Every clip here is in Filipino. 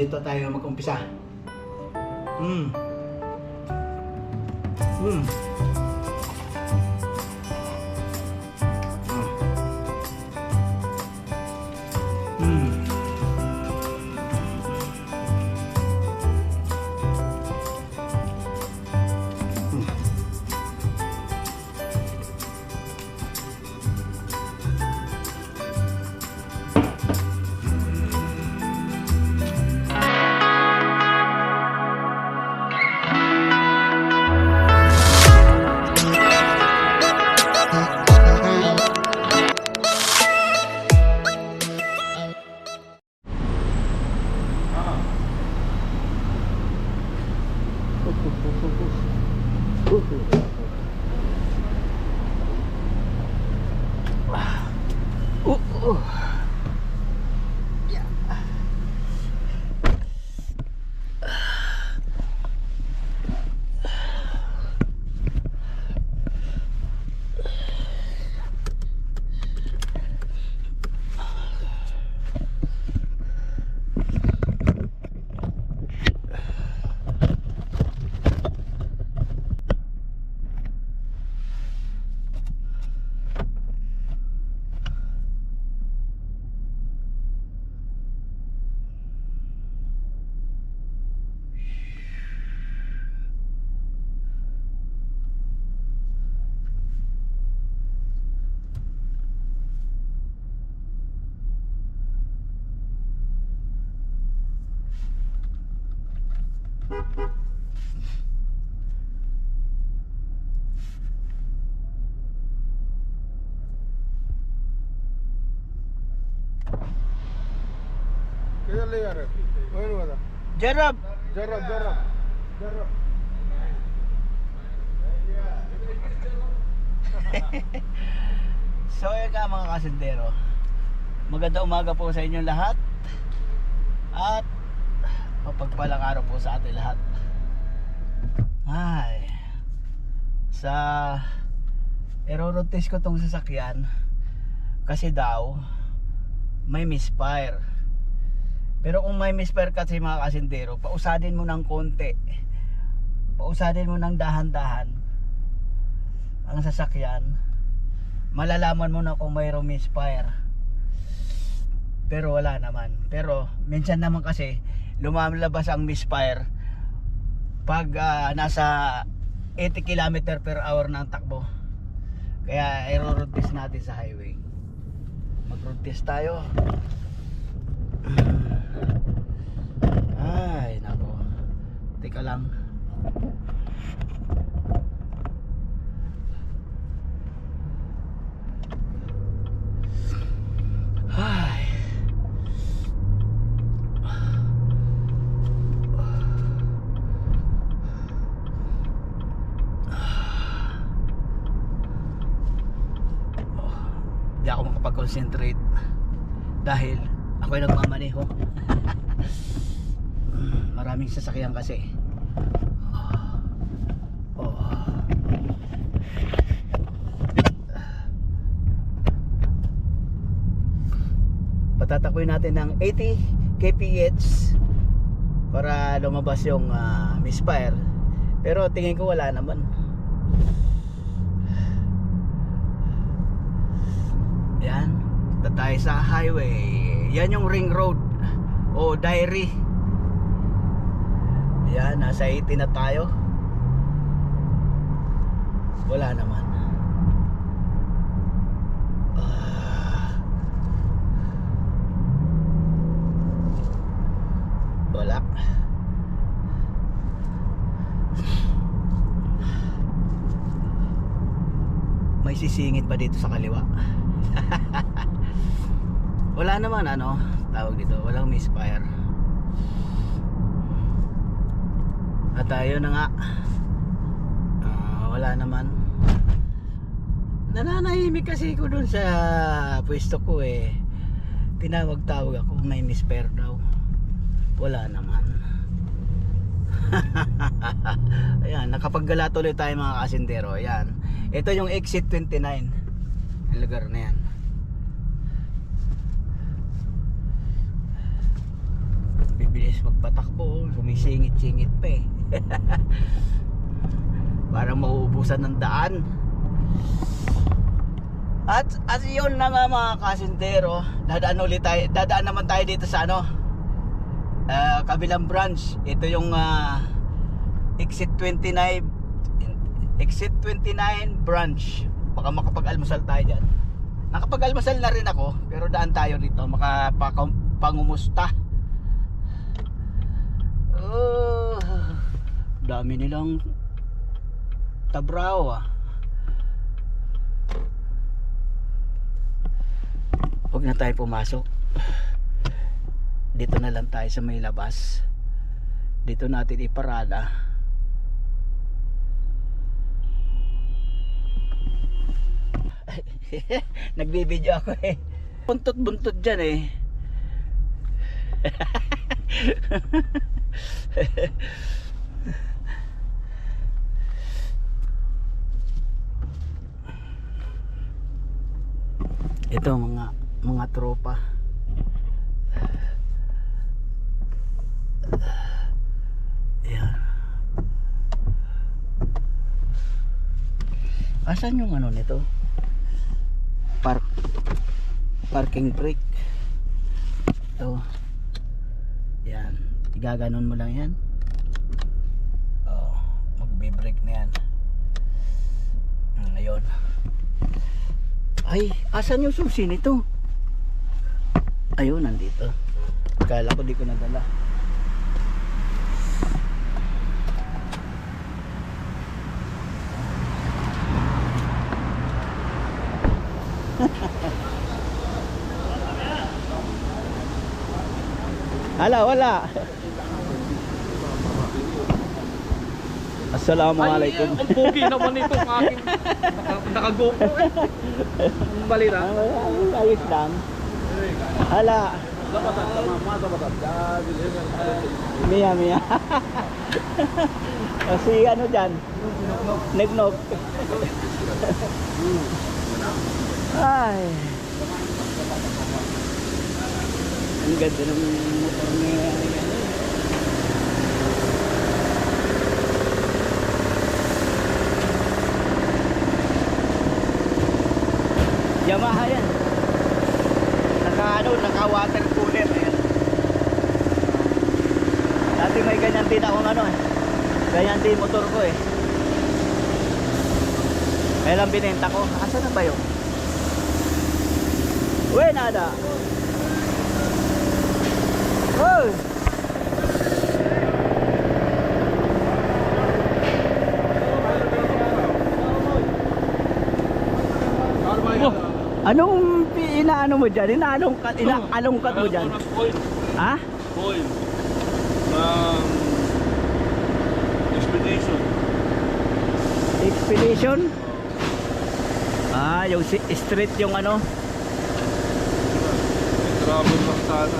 dito tayo mag-umpisa. Mm. Mm. ಯಾರು ಏನು ಹೋದ ಜರಬ್. ಜರಬ್ ಜರಬ್ ಜರಬ್. So yun ka mga kasendero maganda umaga po sa inyo lahat. At mapagpalang araw po sa ating lahat. Ay. Sa erorotes ko tong sasakyan. Kasi daw may misfire. Pero kung may misfire kasi mga kasendero Pausadin mo ng konti. Pausadin mo ng dahan-dahan Ang sasakyan. Malalaman mo na kung mayroong misfire pero wala naman. Pero minsan naman kasi lumalabas ang misfire pag ah, nasa 80 km per hour na ang takbo. Kaya i-road test natin sa highway. Mag road test tayo ay nako teka lang Ay. Di ako makapag-concentrate dahil ako ay nagmamaneho. Maraming sasakyan kasi. Oh. patatakoy natin ng 80 kph para lumabas yung ah, misfire. Pero tingin ko wala naman. Yan. Punta tayo sa highway. Yan yung ring road. O diary yan nasa 80 na tayo wala naman Ah. Wala. May sisingit pa dito sa kaliwa. Wala naman ano, tawag dito, walang misfire. At tayo na nga. Ah, wala naman. Nananahimik kasi ko dun sa pwesto ko eh. Tinawag-tawag ako, may misfire daw. Wala naman. Ayan, nakapaggala tuloy tayo mga kasindero. Ayan. Ito yung exit 29. Ang lugar na yan. Bibili bilis magpatakbo, sumisingit-singit pa eh. Para mauubusan ng daan. At at yun na nga mga kasintero, dadaan ulit tayo, dadaan naman tayo dito sa ano, ah, kabilang branch. Ito yung ah, exit 29 exit 29 branch. Baka makapag-almusal tayo dyan. Nakapag-almusal na rin ako, pero daan tayo rito makapangumusta. Oh, dami nilang tabraw ah. Huwag na tayo pumasok. Dito na lang tayo sa may labas. Dito natin iparada. Nagbibideo ako eh. Buntot-buntot dyan eh. Ito mga mga tropa. Ayan. Asan yung ano nito? Park parking brake. Ito. Yan. Igaganon mo lang yan. Oh, magbe-brake na yan. Hmm, ayun. Ay, asan yung susi nito? Ayun, nandito. Kala ko di ko nadala. Hala, wala. Assalamualaikum. Ay, ang pogi naman ito ang aking naka- naka-GoPro eh. Ang balita. Ah, Ayos lang. Hala. Mia, Mia. o si ano dyan? Nagnog. Ay. Ang ganda ng motor niya. Yamaha yan. Naka ano, naka water cooler ayan. Dati may ganyan din akong ano eh. Ganyan din motor ko eh. Kaya lang binenta ko. Asa na ba yun? Uy, nada. Uy! Anong inaano mo dyan? Inaalongkat, inaalongkat mo dyan? Ha? Coil. Um, expedition. Expedition? Ah, yung street yung ano? Travel lang sana.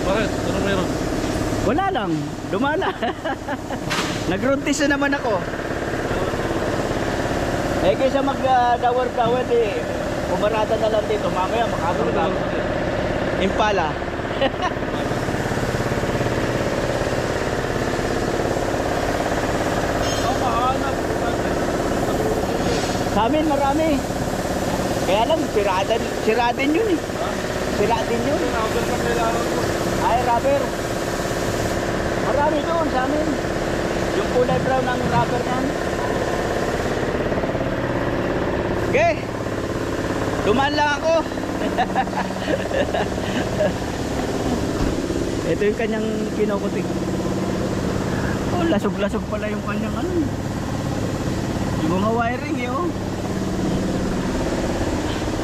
Bakit? Ano meron? Wala lang, dumala. Nag-rountis na naman ako. Eh kaysa mag-dawar-dawar eh, pumarada na lang dito. Mamaya makabot meron? Impala. Sa amin marami. Kaya lang, yun eh. Siradin yun. Travel lang kailangan ko. Ay, rubber. Marami doon sa amin. Yung kulay brown ng rubber niyan. Okay. Dumaan lang ako. Ito yung kanyang kinukutik. Oh, lasog-lasog pala yung kanyang ano. Yung mga wiring eh, oh.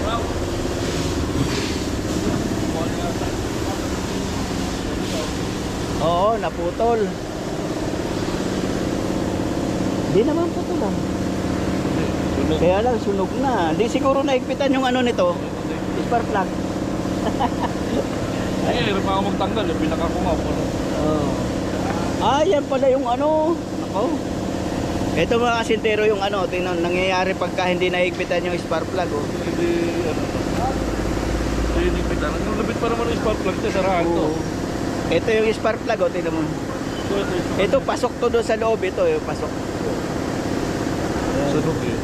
Wow. Oo, naputol. Di naman putol ah. Sunog. Kaya lang sunog na. Di siguro naigpitan yung ano nito, spark plug. Ay, hirap ako magtanggal. Yung pinaka ko nga. Wala. Oh. Ah, yan pala yung ano. Ako. Ito mga kasintero yung ano, tingnan nangyayari pagka hindi naigpitan yung spark plug oh. Hindi, ano to. Hindi lang. Ang lupit pa naman yung spark plug niya, sarahan to. Ito yung spark plug, oh, tingnan mo. So, ito yung Ito, pasok to doon sa loob. Ito, yung pasok. Loob eh.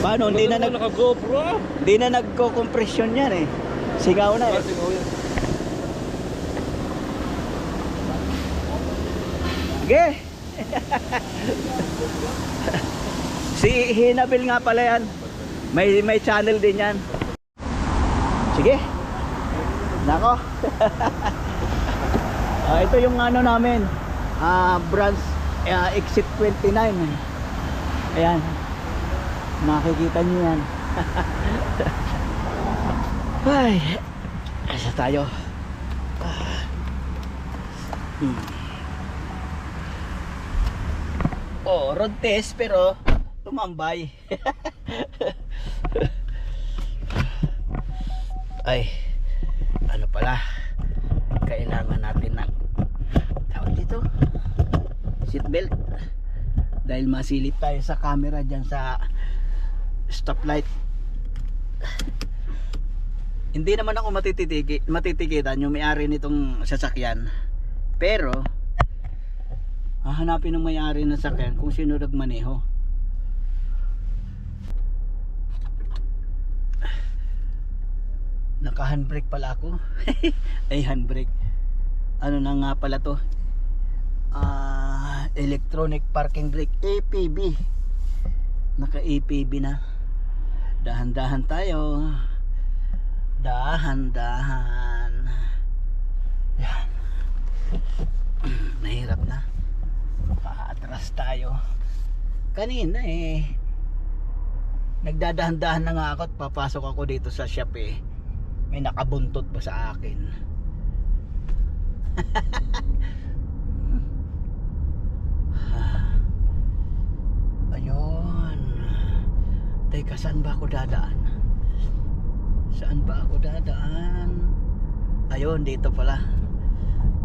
Paano? Hindi na, nag, naka-GoPro ah. hindi na nagko-compression yan eh. Sigaw na eh. Ko yan. Sige. si Hinabil nga pala yan. May may channel din yan. Sige. Nako. Ah, ito yung ano namin. Ah, branch ah, exit 29. Ayan. Makikita niyo yan. Ay. Asa tayo? Ah. Hmm. Oh, road test pero tumambay. Ay, ano pala? Kailangan natin ng tawag dito seatbelt dahil masilip tayo sa camera dyan sa stoplight. Hindi naman ako matitiki, matitikitan yung may-ari nitong sasakyan. Pero hahanapin ng may-ari ng sasakyan kung sino nagmaneho naka handbrake pala ako. Ay handbrake. Ano na nga pala to? Ah electronic parking brake APB naka APB na dahan-dahan tayo. Dahan-dahan. Yan. Nahirap na. Paatras tayo. Kanina eh nagdadahan-dahan na nga ako at papasok ako dito sa shop eh. May nakabuntot pa sa akin? Ayun teka saan ba ako dadaan? Saan ba ako dadaan? Ayun dito pala.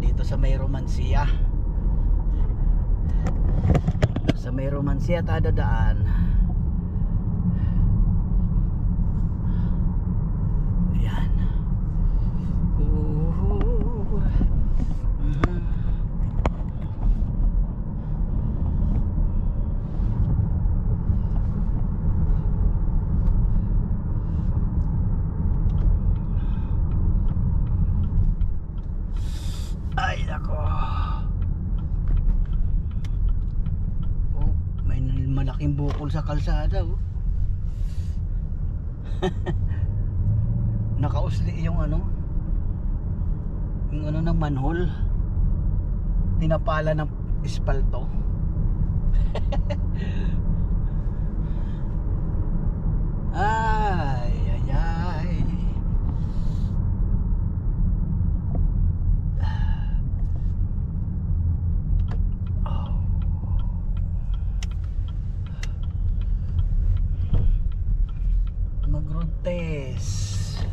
Dito sa may romansiya. Sa may romansiya tayo dadaan. Ayan. Ooh. Mhm. Ay, nako. Oh, may bukol sa kalsada, oh. nakausli yung ano yung ano ng manhole. Tinapala ng espalto. Ay oh. mag-road test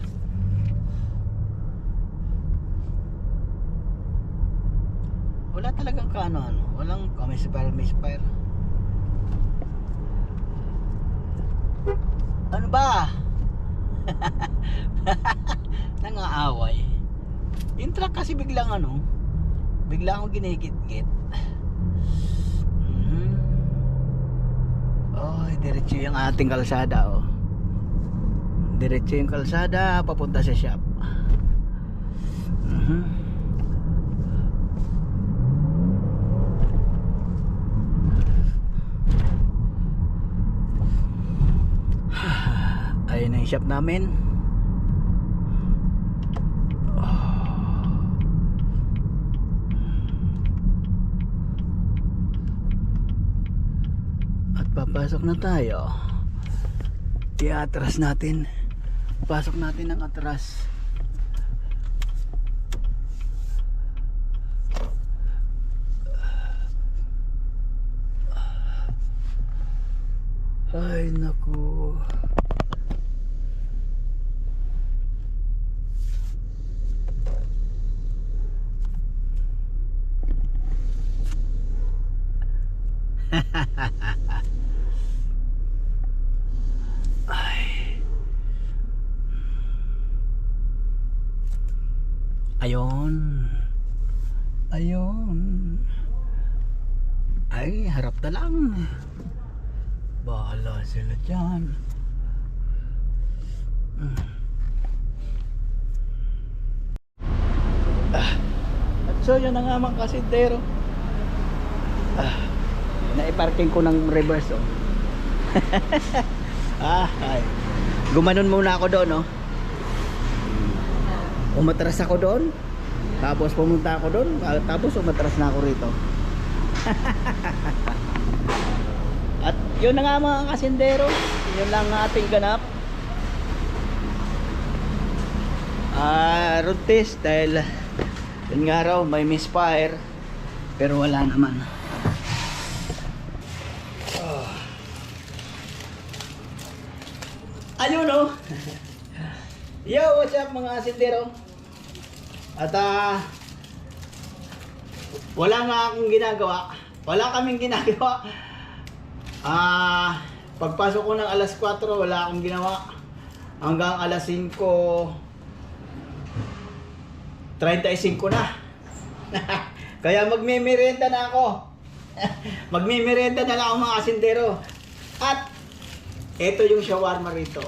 wala talagang kano ano walang mispire ano ba? Nangaaway. Yung truck kasi biglang ano bigla akong ginigit-git. Mhm. oh diretso yung ating kalsada oh. Diretso yung kalsada papunta sa shop. Mhm. ayun na yung shop namin. At papasok na tayo. I-atras natin. Pasok natin ang atras. Ay naku ay Ayon. Ayon. Ay, harap na lang. Bahala sila dyan. Ah. At so, yun na nga mga kasintero. Ah. Naiparking ko ng reverse, oh. ah, ay. Gumanon muna ako doon, oh. Umatras ako doon. Tapos pumunta ako doon. ah, Tapos umatras na ako rito. At yun na nga mga kasindero. Yun lang ang ating ganap. Ah, road test dahil yun nga raw may misfire pero wala naman. Ah. Ayun oh. Yo, what's up mga kasindero? At ah wala nga akong ginagawa. Wala kaming ginagawa. Ah, pagpasok ko ng alas 4, wala akong ginawa. Hanggang alas 5, 35 na. Kaya magmemerenda na ako. magmemerenda na lang ako mga kasindero. At ito yung shawarma rito.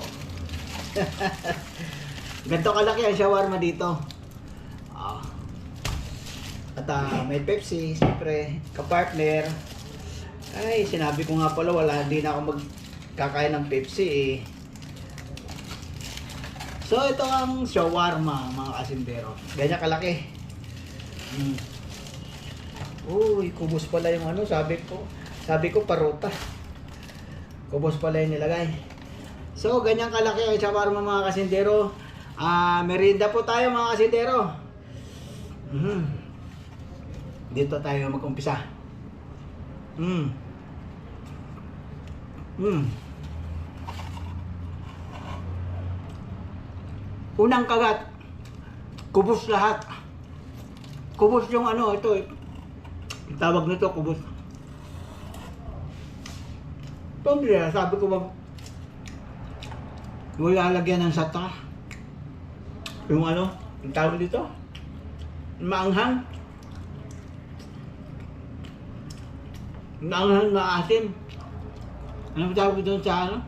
Ganito kalaki ang shawarma dito. Ah. At ah, may Pepsi, siyempre, kapartner. Ay, sinabi ko nga pala, wala, hindi na ako magkakain ng Pepsi eh. So, ito ang shawarma, mga kasindero. Ganyan kalaki. Mm. Uy, kubos pala yung ano, sabi ko. Sabi ko, parota. Kubos pala yung nilagay. So, ganyan kalaki ang shawarma, mga kasindero. Ah, merienda po tayo, mga kasindero. Mhm. Dito tayo mag-umpisa. Mm. Mm. Unang kagat. Kubos lahat. Kubos yung ano, ito. eh. Tawag nito kubos. Ito, hindi na. Sabi ko mag... Wala lagyan ng sata. Yung ano, yung tawag dito. Maanghang. Maanghang na asim. Ano tawag doon sa ano?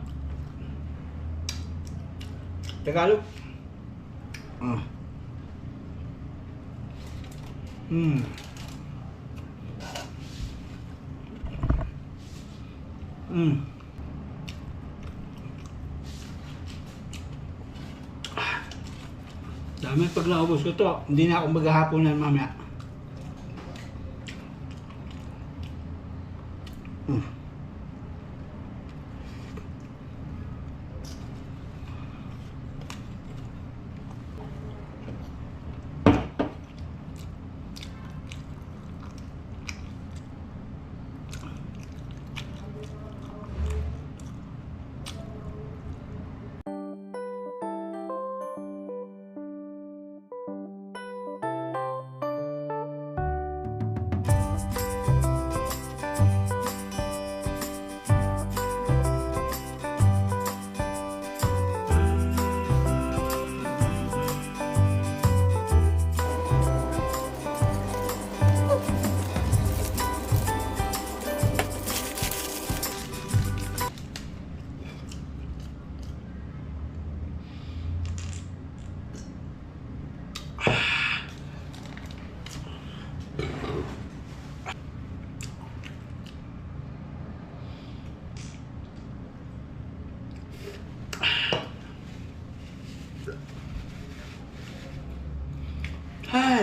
Tagalog? Ah. Hmm. Hmm. Ah. Dami pag naubos ko to, hindi na ako maghahaponan mamaya.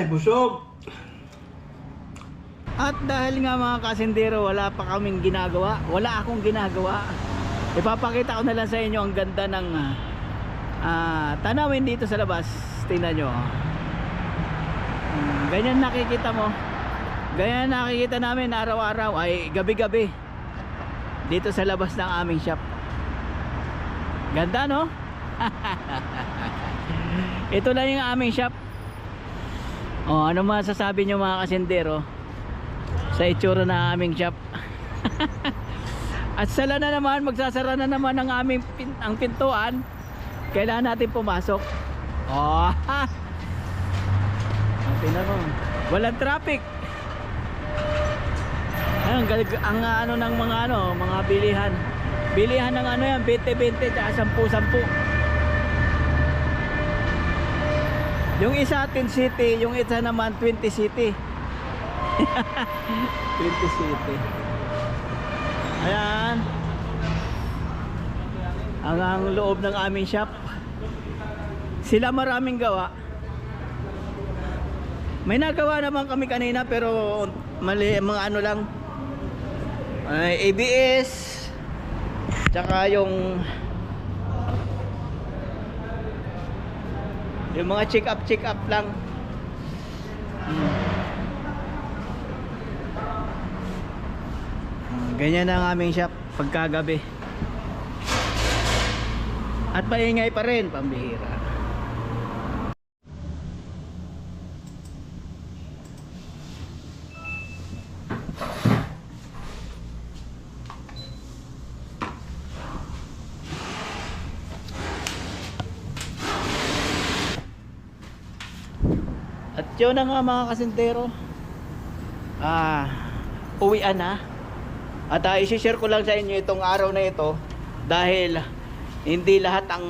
Ay, busog. At dahil nga mga kasindero, wala pa kaming ginagawa. Wala akong ginagawa. Ipapakita ko na lang sa inyo ang ganda ng ah, tanawin dito sa labas. Tingnan nyo. Hmm, ganyan nakikita mo. Ganyan nakikita namin araw-araw ay gabi-gabi. Dito sa labas ng aming shop. Ganda no? Ito lang yung aming shop. Oh, ano masasabi nyo mga kasindero sa itsura na aming shop? At sala na naman, magsasara na naman ang aming pin ang pintuan. Kailangan natin pumasok. Oh. tingnan mo. Walang traffic. Ayun, galig- ang ah, ano ng mga ano, mga bilihan. Bilihan ng ano yan, 20-20 tsaka 10-10. Yung isa 10 city, yung isa naman 20 city. 20 city. Ayan. Ang, ang loob ng aming shop. Sila maraming gawa. May nagawa naman kami kanina pero mali mga ano lang. Ay, ABS. Tsaka yung yung mga check up check up lang. Hmm. Ah, Ganyan ang aming shop pagkagabi. At maingay pa rin, pambihira. Yun na nga mga kasintero. Ah, uwian na. At uh, isi-share ko lang sa inyo itong araw na ito dahil hindi lahat ang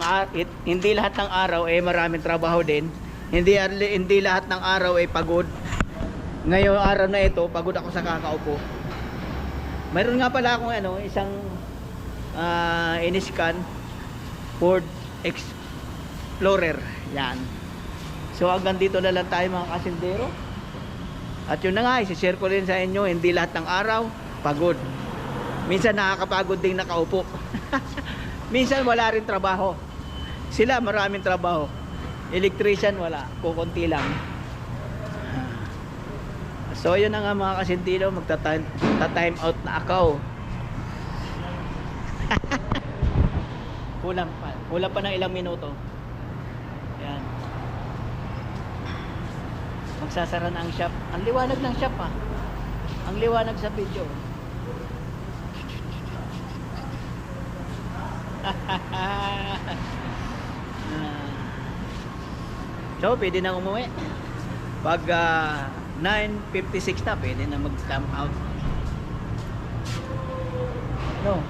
hindi lahat ng araw ay maraming trabaho din. Hindi hindi lahat ng araw ay pagod. Ngayong araw na ito, pagod ako sa kakaupo. Mayroon nga pala akong ano, isang ah in-scan Ford Explorer. Yan. So hanggang dito na lang tayo mga kasindero. At yun na nga, isi-share ko rin sa inyo, hindi lahat ng araw, pagod. Minsan nakakapagod ding nakaupo. Minsan wala rin trabaho. Sila maraming trabaho. Electrician wala, kukunti lang. So yun na nga mga kasindero, magta-time out na ako. Kulang pa. Kulang pa ng ilang minuto. Yan. Magsasara na ang shop. Ang liwanag ng shop ah. Ang liwanag sa video. So, pwede na umuwi. Pag ah, 9.56 na, pwede na mag-stamp out. No.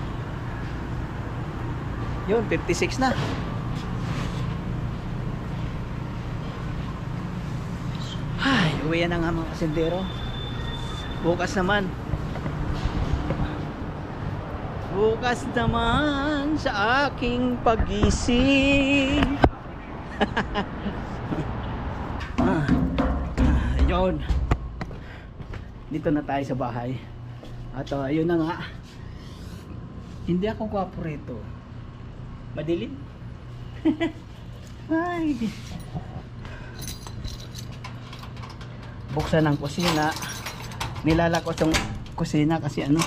Yun, 56 na. Na nga mga kasindero. Bukas naman. Bukas naman sa aking pagising. ah, ah. Dito na tayo sa bahay. At uh, yun na nga. Hindi ako gwapo rito. Madilim. Ay. Buksan ang kusina. Nilalakot yung kusina kasi ano,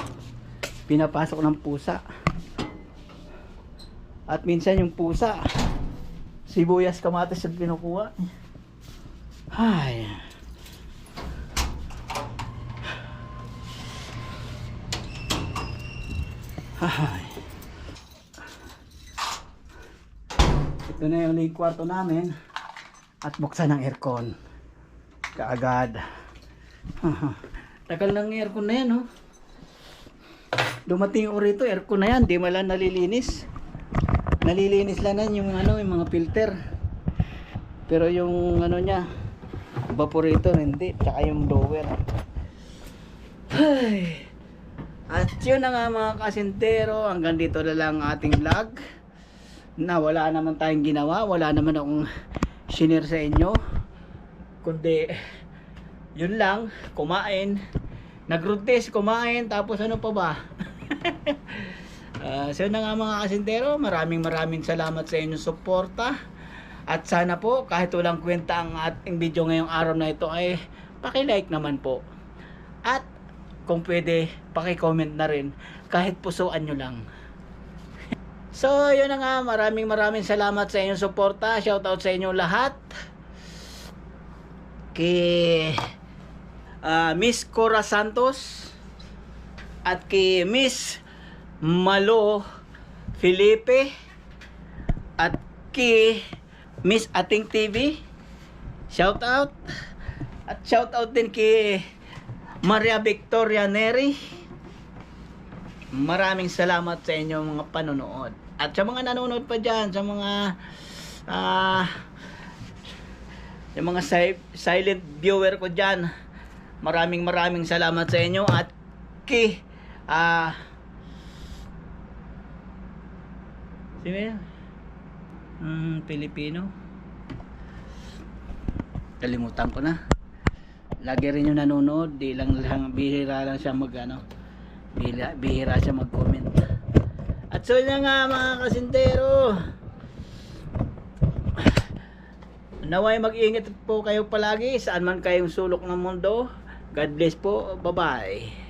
pinapasok ng pusa. At minsan yung pusa, sibuyas kamatis yung kinukuha. Ay. Ay. Ito na yung late kwarto namin at buksan ang aircon. Kaagad. Tagal ng aircon na yan, oh. Dumating ako rito, aircon na yan, di man lang nalilinis. Nalilinis lang yan yung ano, yung mga filter. Pero yung ano niya, evaporator hindi, tsaka yung blower. Ay. At yun na nga mga kasintero, hanggang dito na lang ating vlog. Na wala naman tayong ginawa, wala naman akong shinare sa inyo. Kundi, yun lang, kumain. Test, kumain, tapos ano pa ba? Ah, so na nga mga kasintero, maraming maraming salamat sa inyong suporta. At sana po, kahit walang kwenta ang ating video ngayong araw na ito ay paki-like naman po. At kung pwede, paki-comment na rin kahit pusuan nyo lang. So, yun na nga, maraming maraming salamat sa inyong suporta. Shoutout sa inyong lahat. Kay ah, Miss Cora Santos at kay Miss Malo Felipe at kay Miss Ating TV. Shout out. At shout out din kay Maria Victoria Neri. Maraming salamat sa inyo mga panonood. At sa mga nanonood pa dyan, sa mga ah yung mga si- silent viewer ko dyan, maraming maraming salamat sa inyo at kay ah sino yan? Hmm, Pilipino. Kalimutan ko na. Lagi rin yung nanonood di lang lang bihira lang siya mag ano bihira, bihira siya mag comment at so yun nga mga kasintero naway mag-ingat po kayo palagi. Saan man kayong sulok ng mundo God bless po. Bye bye